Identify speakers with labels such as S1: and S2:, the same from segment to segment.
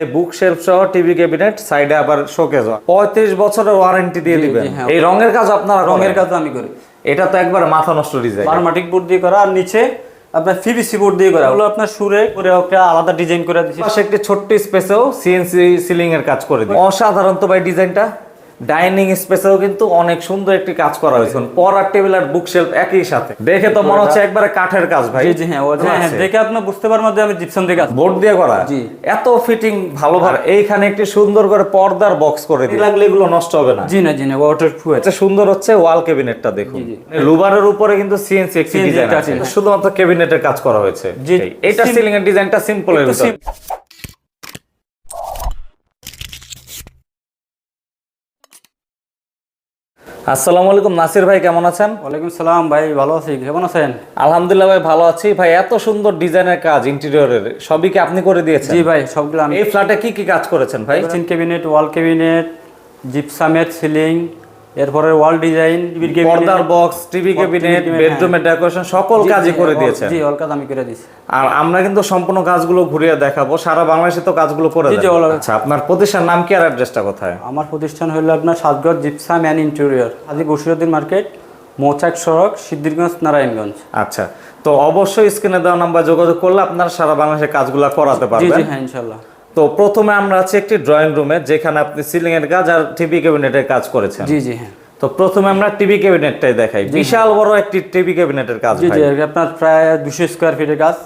S1: বুক shelf সহ TV cabinet সাইডে আবার শোকেজ পঁয়ত্রিশ বছরের ওয়ারেন্টি দিয়ে দিবেন।
S2: হ্যাঁ।
S1: এই রঙের কাজ আপনারা
S2: রঙের
S1: রঙের
S2: কাজ আমি করি।
S1: এটা তো একবার মাথা নষ্ট ডিজাইন
S2: বারমাটিক বোর্ড দিয়ে করা আর নিচে আপনার পিভিসি বোর্ড দিয়ে করা। ওগুলো আপনার সুরে করে একটা আলাদা ডিজাইন করে দিচ্ছি।
S1: একটি ছোট্ট স্পেসেও সিএনসি সিলিং এর কাজ করে দিই। অসাধারণ তো ভাই ডিজাইনটা ডাইনিং স্পেসেও কিন্তু অনেক সুন্দর একটি কাজ করা হয়েছে। পড়ার টেবিল আর বুক শেলফ একই সাথে। দেখে তো মনে হচ্ছে একবারে কাঠের কাজ ভাই।
S2: জি হ্যাঁ হ্যাঁ হ্যাঁ, দেখে আপনার বুঝতে পারার মধ্যে আমি জিপসাম দেখে আসব
S1: বোর্ড দিয়ে করা। এত ফিটিং ভালো ভালো। এইখানে একটি সুন্দর করে পর্দার বক্স করে দিই লাগলে এগুলো নষ্ট হবে না।
S2: জি না জি না ওয়াটার প্রুফ
S1: আচ্ছা সুন্দর হচ্ছে ওয়াল ক্যাবিনেটটা দেখুন। লুবারের উপরে কিন্তু সিএনসি একটি ডিজাইন আছে। শুধুমাত্র ক্যাবিনেটের কাজ করা হয়েছে।
S2: জি।
S1: এটা সিলিং এর ডিজাইনটা সিম্পল
S2: এর
S1: ভিতর। আসসালামু আলাইকুম নাসির ভাই কেমন আছেন?
S2: ওয়ালাইকুম সালাম ভাই ভালো আছি কেমন আছেন?
S1: আলহামদুলিল্লাহ ভাই ভালো আছি। ভাই এত সুন্দর ডিজাইনের কাজ ইন্টেরিয়রের সবই কি আপনি করে দিয়েছেন?
S2: জি ভাই সবগুলো আমি
S1: এই ফ্ল্যাটে কি কি কাজ করেছেন ভাই?
S2: কিচেন ক্যাবিনেট ওয়াল ক্যাবিনেট জিপসামেট সিলিং এরপরে ওয়াল ডিজাইন
S1: পর্দার বক্স টিভি ক্যাবিনেট বেডরুমের ডেকোরেশন সকল কাজই করে দিয়েছেন
S2: জি অল কাজ আমি করে দিয়েছি।
S1: আর আমরা কিন্তু সম্পূর্ণ কাজগুলো ঘুরিয়ে দেখাবো। সারা বাংলাদেশে তো কাজগুলো করে দেন। আচ্ছা আপনার প্রতিষ্ঠান নাম কি আর অ্যাড্রেসটা কোথায়?
S2: আমার প্রতিষ্ঠান হলো আপনার Satgarh gypsum and interior Haji Basiruddin market Mouchak সড়ক সিদ্ধিরগঞ্জ নারায়ণগঞ্জ।
S1: আচ্ছা তো অবশ্যই স্ক্রিনে দেওয়া নাম্বার যোগাযোগ করলে আপনার সারা বাংলাদেশে কাজগুলো করাতে পারবেন
S2: জি হ্যাঁ ইনশাল্লাহ।
S1: তো প্রথমে আমরা আছি একটি ড্রয়িং রুমে যেখানে আপনি সিলিং এর কাজ আর টিভি ক্যাবিনেটের কাজ করেছেন।
S2: জি জি হ্যাঁ।
S1: তো প্রথমে আমরা টিভি ক্যাবিনেটটাই দেখাই। বিশাল বড় একটি টিভি ক্যাবিনেটের কাজ
S2: জি জি আপনার প্রায় দুশো স্কোয়ার ফিটের কাজ।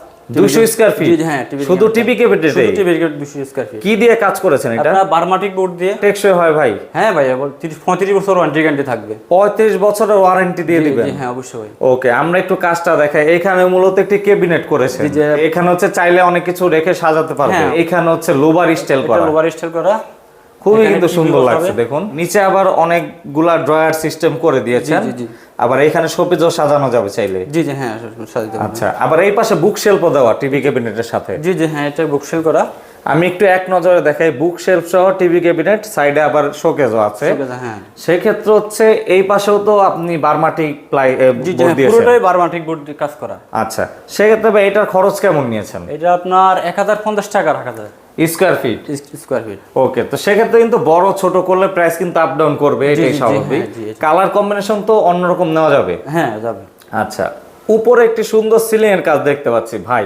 S1: স্কোয়ার ফিট
S2: হ্যাঁ টিভি
S1: শুধু টিভি ক্যাবিনেটে
S2: টিভি দুশো ফিট
S1: কি দিয়ে কাজ করেছেন এটা?
S2: আপনার বারমাটিক বোর্ড দিয়ে।
S1: টেকসই হয় ভাই।
S2: হ্যাঁ ভাই তিরিশ পঁয়ত্রিশ বছর ওয়ারেন্টি গ্যারান্টি থাকবে।
S1: পঁয়ত্রিশ বছরের ওয়ারেন্টি দিয়ে দিবেন?
S2: হ্যাঁ অবশ্যই
S1: ওকে আমরা একটু কাজটা দেখাই। এখানে মূলত একটি ক্যাবিনেট করেছেন। এখানে হচ্ছে চাইলে অনেক কিছু রেখে সাজাতে পারবে। এখানে হচ্ছে লোবার স্টাইল করা।
S2: ওভার স্টাইল করা।
S1: খুবই কিন্তু সুন্দর লাগছে দেখুন। নিচে আবার অনেকগুলা ড্রয়ার সিস্টেম করে দিয়েছেন।
S2: জি।
S1: আবার এখানে শোপিজও সাজানো যাবে চাইলে।
S2: জি জি হ্যাঁ
S1: আচ্ছা আবার এই পাশে বুক শেলফও দেওয়া টিভি ক্যাবিনেটের সাথে।
S2: জি জি হ্যাঁ এটা বুকশেল করা।
S1: আমি একটু এক নজরে দেখাই বুক শেলফ সহ টিভি ক্যাবিনেট সাইডে আবার শোকেজও আছে।
S2: হ্যাঁ।
S1: সেক্ষেত্রে হচ্ছে এই পাশেও তো আপনি বারমাটি প্লাই
S2: জি জি
S1: বোর্ড
S2: হ্যাঁ,
S1: দিয়েছেন।
S2: পুরোটাই বারমাটিক বোর্ড দিয়ে কাজ করা।
S1: আচ্ছা সেক্ষেত্রে ভাই এটার খরচ কেমন নিয়েছেন?
S2: এটা আপনার এক হাজার পঞ্চাশ টাকা রাখা যায়।
S1: Square feet
S2: square feet
S1: okay তো সেক্ষেত্রে কিন্তু বড় ছোট করলে প্রাইস কিন্তু আপ ডাউন করবে এটাই স্বাভাবিক।
S2: হ্যাঁ,
S1: কালার কম্বিনেশন তো অন্যরকম নেওয়া যাবে।
S2: হ্যাঁ যাবে।
S1: আচ্ছা উপরে একটি সুন্দর সিলিং এর কাজ দেখতে পাচ্ছি ভাই।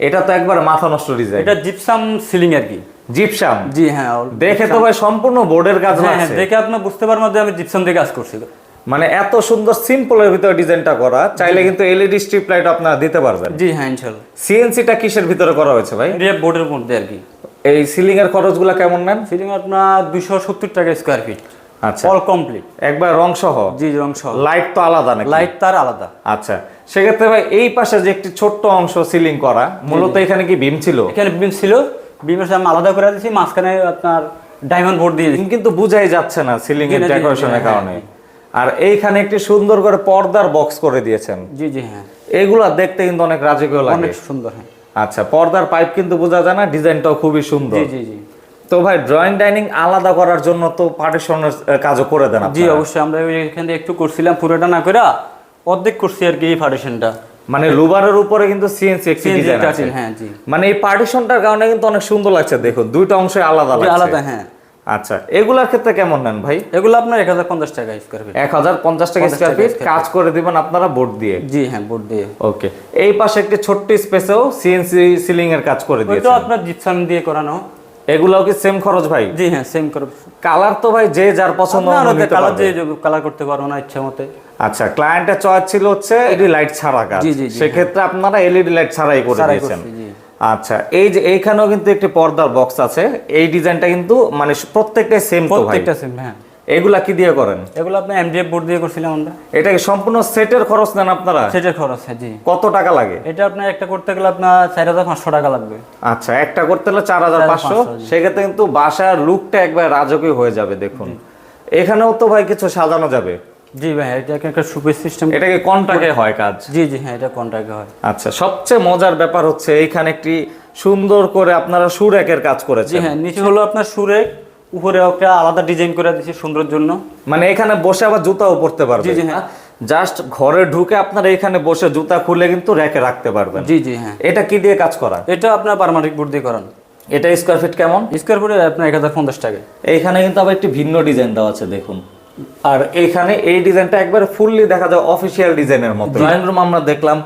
S1: এটা তো একবার মাথা নষ্ট ডিজাইন
S2: এটা জিপসাম সিলিং আর কি।
S1: জিপসাম
S2: জি হ্যাঁ
S1: দেখে তো ভাই সম্পূর্ণ বোর্ডের কাজ
S2: হ্যাঁ হ্যাঁ
S1: লাগছে
S2: দেখে আপনার বুঝতে পারার মধ্যে আমি জিপসাম দিয়ে কাজ করছি।
S1: মানে এত সুন্দর সিম্পলের ভিতরে ডিজাইনটা করা চাইলে কিন্তু এলইডি স্ট্রিপ লাইট আপনারা দিতে পারবেন।
S2: জি হ্যাঁ ইনশাল্লাহ।
S1: সিএনসিটা কিসের ভিতরে করা হয়েছে ভাই?
S2: এটা বোর্ডের মধ্যে আর কি।
S1: এই সিলিং এর খরচগুলো কেমন নেন?
S2: সিলিং আপনার দুশো সত্তর টাকা স্কোয়ার ফিট
S1: আচ্ছা।
S2: অল কমপ্লিট
S1: একবার রং সহ
S2: জি রং সহ
S1: লাইট তো আলাদা নাকি?
S2: লাইট তার আলাদা।
S1: আচ্ছা। সেক্ষেত্রে ভাই এই পাশে যে একটি ছোট্ট অংশ সিলিং করা মূলত এখানে কি বিম ছিল?
S2: এখানে বিম ছিল। বিমের সামনে আলাদা করে দিয়েছি মাঝখানে আপনার ডায়মন্ড বোর্ড দিয়ে
S1: কিন্তু বুঝাই যাচ্ছে না সিলিং এর ডেকোরেশনের
S2: হ্যাঁ,
S1: কারণে আর এইখানে একটি সুন্দর করে পর্দার বক্স করে দিয়েছেন।
S2: জি জি হ্যাঁ।
S1: এগুলা দেখতে কিন্তু অনেক রাজকীয় লাগে।
S2: অনেক সুন্দর হ্যাঁ।
S1: আচ্ছা পর্দার পাইপ কিন্তু বোঝা যায় না ডিজাইনটাও খুবই সুন্দর।
S2: জি জি জি।
S1: তো ভাই ড্রয়িং ডাইনিং আলাদা করার জন্য তো পার্টিশনের কাজও করে দেন
S2: জি অবশ্যই। আমরা এখানে একটু করছিলাম পুরোটা না করে অর্ধেক করছি আর কি এই পার্টিশনটা
S1: মানে লুবারের উপরে কিন্তু সিএনসি ডিজাইন আছে।
S2: হ্যাঁ জি।
S1: মানে এই পার্টিশনটার কারণে কিন্তু অনেক সুন্দর লাগছে দেখুন দুইটা অংশই আলাদা লাগছে।
S2: আলাদা হ্যাঁ।
S1: আচ্ছা এগুলার ক্ষেত্রে কেমন নেন ভাই?
S2: এগুলো আপনার এক হাজার পঞ্চাশ টাকা স্কোয়ার ফিট
S1: এক হাজার পঞ্চাশ টাকা
S2: 50
S1: স্কোয়ার ফিট কাজ করে দিবেন আপনারা বোর্ড দিয়ে।
S2: জি হ্যাঁ বোর্ড দিয়ে।
S1: ওকে এই পাশে একটি ছোট্ট স্পেসেও সিএনসি সিলিং এর কাজ করে দিয়েছে
S2: আপনার জিপসাম দিয়ে করানো।
S1: এগুলাও কি সেম খরচ ভাই?
S2: জি হ্যাঁ সেম খরচ।
S1: কালার তো ভাই যে যার পছন্দ
S2: কালার। দিয়ে কালার করতে পারব না ইচ্ছা মতে।
S1: আচ্ছা ক্লায়েন্টের চয়েস ছিল হচ্ছে এলইডি লাইট ছাড়া কাজ। সেক্ষেত্রে আপনারা এলইডি লাইট ছাড়াই করে দিয়েছেন। আচ্ছা এই যে এইখানেও কিন্তু একটি পর্দার বক্স আছে। এই ডিজাইনটা কিন্তু মানে প্রত্যেকটাই সেম তো ভাই।
S2: প্রত্যেকটা সেম হ্যাঁ।
S1: এগুলা কি দিয়ে করেন?
S2: এগুলো আপনার এমডিএফ বোর্ড দিয়ে করছিলাম আমরা।
S1: এটা কি সম্পূর্ণ সেটের খরচ নেন আপনারা?
S2: সেটের খরচ হ্যাঁ জি।
S1: কত টাকা লাগে?
S2: এটা আপনার একটা করতে গেলে আপনার চার হাজার পাঁচশো টাকা লাগবে।
S1: আচ্ছা একটা করতে গেলে চার হাজার পাঁচশো।
S2: 4,500 জি।
S1: সেক্ষেত্রে কিন্তু বাসার লুকটা একবার রাজকীয় হয়ে যাবে দেখুন। এখানেও তো ভাই কিছু সাজানো যাবে।
S2: জি ভাই এটা একটা সুপের সিস্টেম
S1: এটা কি কন্ট্রাক্টে হয় কাজ?
S2: জি জি হ্যাঁ এটা কন্ট্রাক্টে হয়।
S1: আচ্ছা সবচেয়ে মজার ব্যাপার হচ্ছে এইখানে একটি সুন্দর করে আপনারা সুরেকের কাজ
S2: জি
S1: করেছেন
S2: হ্যাঁ নিচে হলো আপনার সুরে উপরে একটা আলাদা ডিজাইন করে দিয়েছি সুন্দর জন্য।
S1: মানে এখানে বসে আবার জুতাও পরতে পারবে
S2: জি, জি, হ্যাঁ।
S1: জাস্ট ঘরে ঢুকে আপনারা এখানে বসে জুতা খুলে কিন্তু রেখে রাখতে পারবেন।
S2: জি জি হ্যাঁ।
S1: এটা কি দিয়ে কাজ করা?
S2: এটা আপনার পারমাটিক বোর্ড দিয়ে করানো।
S1: এটা স্কোয়ার ফিট কেমন?
S2: স্কোয়ার ফুটে আপনার এক হাজার পঞ্চাশ টাকা
S1: এইখানে কিন্তু আবার একটি ভিন্ন ডিজাইন দেওয়া আছে দেখুন। আর এইখানে এই ডিজাইনটা একবার ফুললি দেখা যায় অফিসিয়াল ডিজাইনের মতো। ড্রয়িং রুম আমরা দেখলাম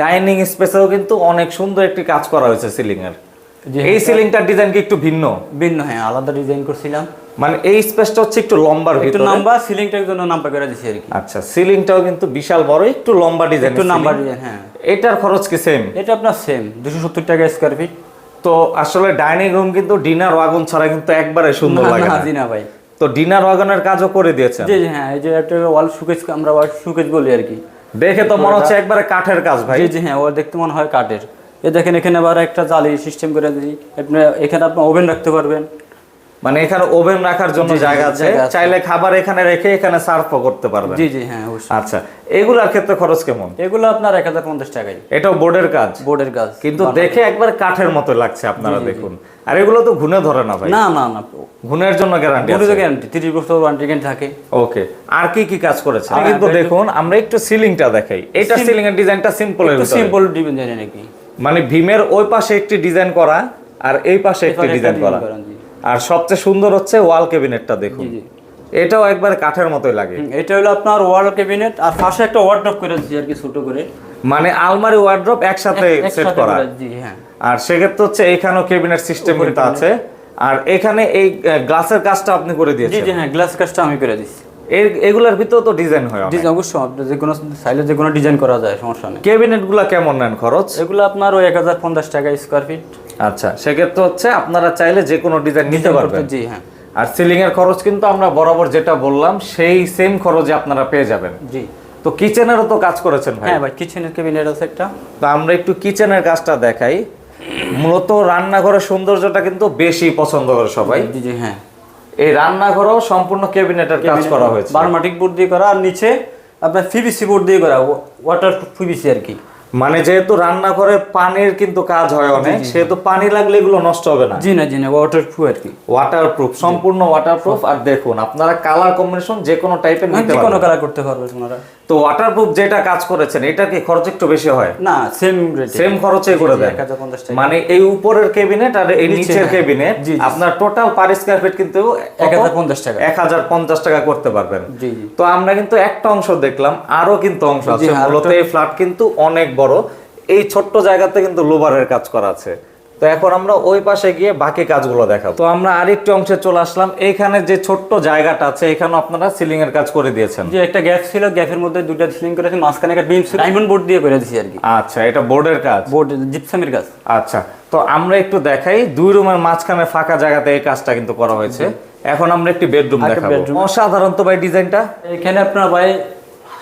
S1: ডাইনিং স্পেসেও কিন্তু অনেক সুন্দর একটি কাজ করা হয়েছে সিলিং এর এই সিলিংটার ডিজাইন কি একটু ভিন্ন?
S2: ভিন্ন হ্যাঁ আলাদা ডিজাইন করছিলাম।
S1: মানে এই স্পেসটা হচ্ছে একটু লম্বার
S2: একটু নাম্বার সিলিংটার জন্য নাম্বার করে দিছি আর কি।
S1: আচ্ছা সিলিংটাও কিন্তু বিশাল বড় একটু লম্বা ডিজাইন
S2: একটু নাম্বার ডিজাইন হ্যাঁ।
S1: এটার খরচ কি সেম
S2: এটা আপনার সেম দুশো সত্তর টাকা স্কোয়ার ফিট
S1: তো আসলে ডাইনিং রুম কিন্তু ডিনার ওয়াগন ছাড়া কিন্তু একবারে সুন্দর লাগে। না।
S2: ভাই।
S1: তো ডিনার ওয়াগনের কাজও করে দিয়েছেন।
S2: জি জি হ্যাঁ এই যে একটা ওয়াল শুকেজ আমরা ওয়াল শুকেজ বলি আর কি।
S1: দেখে তো মনে হচ্ছে একবারে কাঠের কাজ ভাই।
S2: জি জি হ্যাঁ ওর দেখতে মনে হয় কাঠের। এ দেখেন এখানে আবার একটা জালি সিস্টেম করে দিই। আপনি এখানে আপনি ওভেন রাখতে পারবেন।
S1: মানে এখানে ওভেন রাখার জন্য জায়গা আছে। চাইলে খাবার এখানে রেখে এখানে সার্ভও করতে পারবেন।
S2: জি জি হ্যাঁ অবশ্যই।
S1: আচ্ছা এগুলার ক্ষেত্রে খরচ কেমন?
S2: এগুলো আপনার এক হাজার পঞ্চাশ টাকায়।
S1: এটাও বোর্ডের কাজ?
S2: বোর্ডের কাজ।
S1: কিন্তু দেখে একবার কাঠের মতো লাগছে আপনারা দেখুন। আর এগুলো তো ঘুনে ধরে না ভাই।
S2: না না না।
S1: ঘুনের জন্য গ্যারান্টি
S2: বোর্ডের গ্যারান্টি তিরিশ বছর ওয়ারেন্টি গ্যারান্টি থাকে।
S1: ওকে আর কি কি কাজ করেছে?
S2: আর
S1: কিন্তু দেখুন আমরা একটু সিলিংটা দেখাই। এটা সিলিং এর ডিজাইনটা সিম্পল
S2: একটু সিম্পল ডিজাইন নাকি?
S1: মানে ভীমের ওই পাশে একটি ডিজাইন করা আর এই পাশে একটি ডিজাইন করা। আর সবচেয়ে সুন্দর হচ্ছে ওয়াল ক্যাবিনেটটা দেখুন। এটাও একবার কাঠের মতোই লাগে।
S2: এটা হলো আপনার ওয়াল ক্যাবিনেট আর পাশে একটা ওয়ার্ড্রপ করে দিচ্ছি আর কি ছোট করে।
S1: মানে আলমারি ওয়ার্ড্রপ একসাথে সেট করা।
S2: জি হ্যাঁ।
S1: আর সেক্ষেত্রে হচ্ছে এখানেও ক্যাবিনেট সিস্টেম কিন্তু আছে। আর এখানে এই গ্লাসের কাজটা আপনি করে দিয়েছেন।
S2: জি জি হ্যাঁ গ্লাস কাজটা আমি করে
S1: এর এগুলার ভিতরেও তো ডিজাইন হয়।
S2: ডিজাইন অবশ্যই আপনি যে কোনো সাইলে যে কোনো ডিজাইন করা যায় সমস্যা নেই।
S1: ক্যাবিনেটগুলা কেমন নেন খরচ?
S2: এগুলো আপনার ওই এক হাজার পঞ্চাশ টাকা স্কোয়ার ফিট
S1: আচ্ছা সেক্ষেত্রে হচ্ছে আপনারা চাইলে যে কোনো ডিজাইন নিতে পারবেন।
S2: জি হ্যাঁ।
S1: আর সিলিং এর খরচ কিন্তু আমরা বরাবর যেটা বললাম সেই সেম খরচে আপনারা পেয়ে যাবেন।
S2: জি।
S1: তো কিচেনেরও তো কাজ করেছেন ভাই।
S2: হ্যাঁ ভাই কিচেনের ক্যাবিনেট আছে একটা।
S1: তো আমরা একটু কিচেনের কাজটা দেখাই। মূলত রান্নাঘরের সৌন্দর্যটা কিন্তু বেশি পছন্দ করে সবাই।
S2: জি হ্যাঁ।
S1: এই রান্নাঘরেও সম্পূর্ণ ক্যাবিনেটের কাজ করা হয়েছে।
S2: বারমাটিক বোর্ড দিয়ে করা আর নিচে আপনার ফিবিসি বোর্ড দিয়ে করা ওয়াটার ফিবিসি আর কি।
S1: মানে যেহেতু রান্নাঘরে পানির কিন্তু কাজ হয় অনেক সেহেতু পানি লাগলে এগুলো নষ্ট হবে না।
S2: জি না জি না ওয়াটার প্রুফ আর কি।
S1: ওয়াটারপ্রুফ সম্পূর্ণ ওয়াটারপ্রুফ আর দেখুন আপনারা কালার কম্বিনেশন যে কোনো টাইপের নিতে
S2: যে কোনো কালার করতে পারবেন তোমরা
S1: তো ওয়াটারপ্রুফ যেটা কাজ করেছেন এটা কি খরচ একটু বেশি হয়?
S2: না সেম
S1: সেম খরচে করে দেন। মানে এই উপরের ক্যাবিনেট আর এই নিচের। ক্যাবিনেট। আপনার টোটাল পার স্কয়ার ফিট কিন্তু
S2: এক হাজার পঞ্চাশ টাকা।
S1: এক হাজার পঞ্চাশ টাকা করতে পারবেন। তো আমরা কিন্তু একটা অংশ দেখলাম আরও কিন্তু অংশ আছে। মূলত এই ফ্ল্যাট কিন্তু অনেক বড়। এই ছোট্ট জায়গাতে কিন্তু লোবারের কাজ করা আছে। তো এখন আমরা ওই পাশে গিয়ে বাকি কাজগুলো দেখাবো। তো আমরা আরেকটি অংশে চলে আসলাম। এখানে যে ছোট্ট জায়গাটা আছে এখানে আপনারা সিলিং এর কাজ করে দিয়েছেন।
S2: যে একটা গ্যাপ ছিল গ্যাপের মধ্যে দুটা সিলিং করেছি মাঝখানে একটা বিম ছিল ডায়মন্ড বোর্ড দিয়ে করে দিছি আর কি।
S1: আচ্ছা এটা বোর্ডের কাজ?
S2: বোর্ড জিপসামের কাজ।
S1: আচ্ছা তো আমরা একটু দেখাই দুই রুমের মাঝখানে ফাঁকা জায়গাতে এই কাজটা কিন্তু করা হয়েছে। এখন আমরা একটি বেডরুম দেখাবো। অসাধারণ তো ভাই ডিজাইনটা।
S2: এখানে আপনার ভাই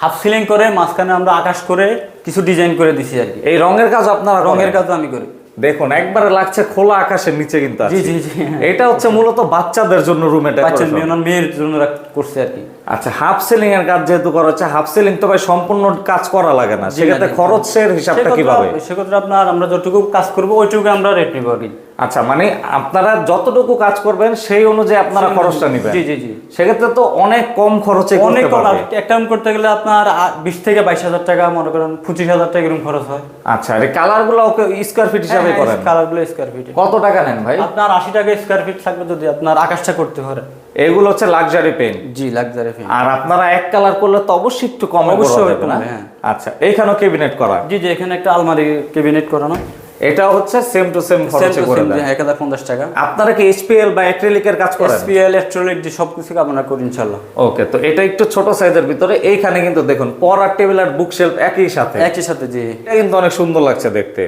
S2: হাফ সিলিং করে মাঝখানে আমরা আকাশ করে কিছু ডিজাইন করে দিছি আর কি।
S1: এই রঙের কাজ আপনারা
S2: রঙের
S1: রঙের কাজ
S2: আমি করি।
S1: দেখুন একবারে লাগছে খোলা আকাশের নিচে কিন্তু
S2: জি জি জি
S1: এটা হচ্ছে মূলত বাচ্চাদের জন্য রুম এটা
S2: বাচ্চা মেয়ের জন্য করছে আর কি।
S1: আচ্ছা হাফ সিলিং এর কাজ যেহেতু করা হচ্ছে হাফ সিলিং তো ভাই সম্পূর্ণ কাজ করা লাগে না। সেক্ষেত্রে খরচের হিসাবটা কীভাবে?
S2: সেক্ষেত্রে আপনার আমরা যতটুকু কাজ করব ওইটুকু আমরা রেট নিবো আর কি।
S1: আচ্ছা মানে আপনারা যতটুকু কাজ করবেন সেই অনুযায়ী আপনারা খরচটা নিবেন।
S2: জি জি জি।
S1: সেক্ষেত্রে তো অনেক কম খরচে
S2: অনেক কম। একটা করতে গেলে আপনার বিশ থেকে বাইশ হাজার টাকা মনে করেন পঁচিশ হাজার টাকা এরকম খরচ হয়।
S1: আচ্ছা আর কালারগুলো ওকে স্কোয়ার ফিট হিসাবে
S2: হ্যাঁ,
S1: করেন।
S2: কালারগুলো স্কোয়ার ফিট
S1: কত টাকা নেন ভাই?
S2: আপনার আশি টাকা স্কোয়ার ফিট থাকবে যদি আপনার আকাশটা করতে পারে
S1: এগুলো হচ্ছে লাক্সারি পেন
S2: জি লাক্সারি পেন
S1: আর আপনারা এক কালার করলে তো অবশ্যই একটু কম
S2: অবশ্যই হ্যাঁ।
S1: আচ্ছা এইখানেও ক্যাবিনেট করা।
S2: জি জি এখানে একটা আলমারি ক্যাবিনেট করানো।
S1: এটা হচ্ছে সেম টু সেম খরচে করে দেন
S2: এক হাজার পঞ্চাশ টাকা।
S1: আপনারা কি এইচপিএল বা অ্যাক্রিলিকের কাজ করেন?
S2: এসপিএল ইলেকট্রনিক যে সব কিছু আমরা করি ইনশাল্লাহ
S1: ওকে তো এটা একটু ছোট সাইজের ভিতরে। এইখানে কিন্তু দেখুন পড়ার টেবিল আর বুক শেলফ একই সাথে।
S2: একই সাথে জি।
S1: এটা কিন্তু অনেক সুন্দর লাগছে দেখতে।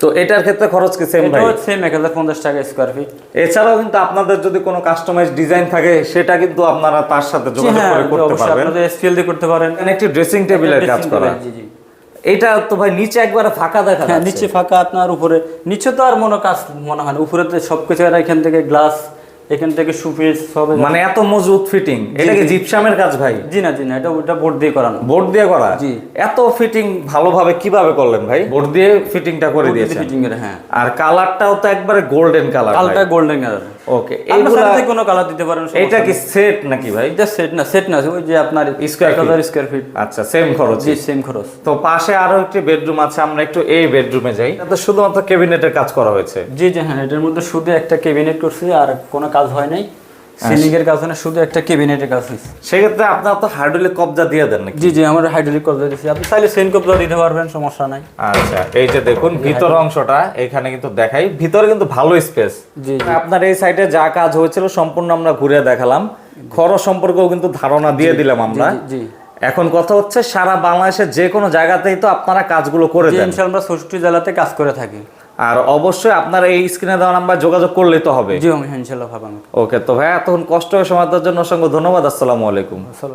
S1: তো এটার ক্ষেত্রে খরচ কি সেম ভাই?
S2: সেম এক হাজার পঞ্চাশ টাকা স্কোয়ার ফিট
S1: এছাড়াও কিন্তু আপনাদের যদি কোনো কাস্টমাইজ ডিজাইন থাকে সেটা কিন্তু আপনারা তার সাথে যোগাযোগ
S2: হ্যাঁ
S1: করে করতে পারবেন।
S2: আপনাদের এসপিএল দিয়ে করতে পারেন।
S1: একটি ড্রেসিং টেবিলের কাজ করা।
S2: জি জি।
S1: এটা তো ভাই নিচে একবারে ফাঁকা দেখা
S2: হ্যাঁ নিচে ফাঁকা আপনার উপরে। নিচে তো আর মনে কাজ মনে হয় না। উপরে তো সবকিছু এরা এখান থেকে গ্লাস এখান থেকে সুপিস হবে
S1: মানে এত মজবুত ফিটিং এটা কি জিপসামের কাজ ভাই?
S2: জি না জি না এটা ওটা বোর্ড দিয়ে করানো।
S1: বোর্ড দিয়ে করা?
S2: জি।
S1: এত ফিটিং ভালোভাবে কীভাবে করলেন ভাই? বোর্ড দিয়ে ফিটিংটা করে দিয়েছেন।
S2: ফিটিং করে হ্যাঁ।
S1: আর কালারটাও তো একবারে গোল্ডেন কালার
S2: কালটা গোল্ডেন কালার
S1: ওকে
S2: এইগুলা কোনো কালার দিতে পারেন
S1: এটা কি সেট নাকি ভাই?
S2: এটা সেট না সেট না ওই যে আপনার। হাজার স্কোয়ার ফিট
S1: আচ্ছা সেম খরচ।
S2: জি সেম খরচ।
S1: তো পাশে আরও একটি বেডরুম আছে আমরা একটু এই বেডরুমে যাই। এটা শুধুমাত্র ক্যাবিনেটের কাজ করা হয়েছে।
S2: জি জি হ্যাঁ এটার মধ্যে শুধু একটা ক্যাবিনেট করছি আর কোনো কাজ হয় নাই সিলিং এর কাজ না শুধু একটা ক্যাবিনেটের কাজ হয়েছে।
S1: সেক্ষেত্রে আপনার তো হার্ডুলে কবজা দিয়ে দেন নাকি?
S2: জি জি আমার হাইড্রোলিক কবজা দিচ্ছি আপনি চাইলে সেন কবজা দিতে পারবেন সমস্যা নাই।
S1: আচ্ছা এই যে দেখুন ভিতর অংশটা এখানে কিন্তু দেখাই ভিতরে কিন্তু ভালো স্পেস।
S2: জি
S1: আপনার এই সাইডে যা কাজ হয়েছিল সম্পূর্ণ আমরা ঘুরে দেখালাম। খরচ সম্পর্কেও কিন্তু ধারণা দিয়ে দিলাম আমরা।
S2: জি,
S1: এখন কথা হচ্ছে সারা বাংলাদেশের যে কোনো জায়গাতেই তো আপনারা কাজগুলো করে দেন।
S2: আমরা ষষ্ঠী জেলাতে কাজ করে থাকি।
S1: আর অবশ্যই আপনার এই স্ক্রিনে দেওয়া নাম্বার যোগাযোগ করলে তো হবে।
S2: জি ভাবাম
S1: ওকে তো ভাই এতক্ষণ কষ্ট হয়ে সময় দেওয়ার জন্য অসংখ্য ধন্যবাদ আসসালামু আলাইকুম।